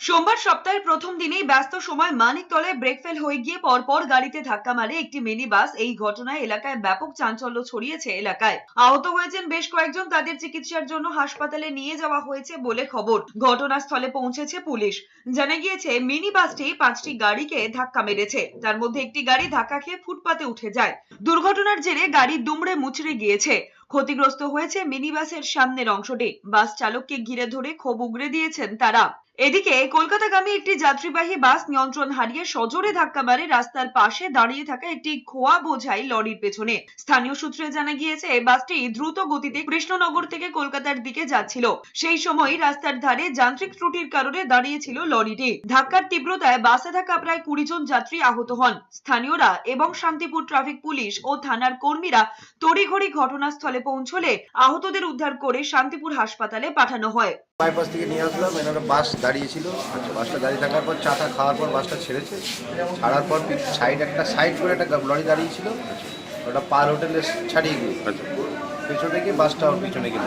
সোমবার সপ্তাহের প্রথম দিনেই ব্যস্ত সময় মানিকতলায় ব্রেক ফেল হয়ে গিয়ে পরপর গাড়িতে ধাক্কা মারে একটি মিনি বাস এই ঘটনায় এলাকায় ব্যাপক চাঞ্চল্য ছড়িয়েছে এলাকায়। আহত হয়েছেন বেশ কয়েকজন, তাদের চিকিৎসার জন্য হাসপাতালে নিয়ে যাওয়া হয়েছে বলে খবর। ঘটনাস্থলে পৌঁছেছে পুলিশ। জানা গিয়েছে মিনি বাসটি পাঁচটি গাড়িকে ধাক্কা মেরেছে। তার মধ্যে একটি গাড়ি ধাক্কা খেয়ে ফুটপাতে উঠে যায়। দুর্ঘটনার জেরে গাড়ি দুমড়ে মুচড়ে গিয়েছে। ক্ষতিগ্রস্ত হয়েছে মিনি বাসের সামনের অংশটি। বাস চালককে ঘিরে ধরে ক্ষোভ উগরে দিয়েছেন তারা। এদিকে কলকাতাগামী একটি যাত্রীবাহী বাস নিয়ন্ত্রণ হারিয়ে সজোরে ধাক্কা মারে রাস্তার পাশে দাঁড়িয়ে থাকা একটি খোয়া বোঝাই লরির পেছনে। স্থানীয় সূত্রে জানা গিয়েছে বাসটি দ্রুত গতিতে কৃষ্ণনগর থেকে কলকাতার দিকে যাচ্ছিল। সেই সময় রাস্তার ধারে যান্ত্রিক ত্রুটির কারণে দাঁড়িয়েছিল লরিটি। ধাক্কার তীব্রতায় বাসে থাকা প্রায় কুড়ি জন যাত্রী আহত হন। স্থানীয়রা এবং শান্তিপুর ট্রাফিক পুলিশ ও থানার কর্মীরা তড়িঘড়ি ঘটনাস্থলে পৌঁছলে আহতদের উদ্ধার করে শান্তিপুর হাসপাতালে পাঠানো হয়। বাইপাস থেকে নিয়ে আসলাম বাস দাঁড়িয়েছিল। আচ্ছা বাসটা দাঁড়িয়ে থাকার পর চা চাটা খাওয়ার পর বাসটা ছেড়েছে। ছাড়ার পর সাইড একটা সাইড করে একটা লরি দাঁড়িয়েছিল। ওটা পার হোটেলে ছাড়িয়ে গিয়ে পেছনে গিয়ে বাসটা ওর পিছনে গেল।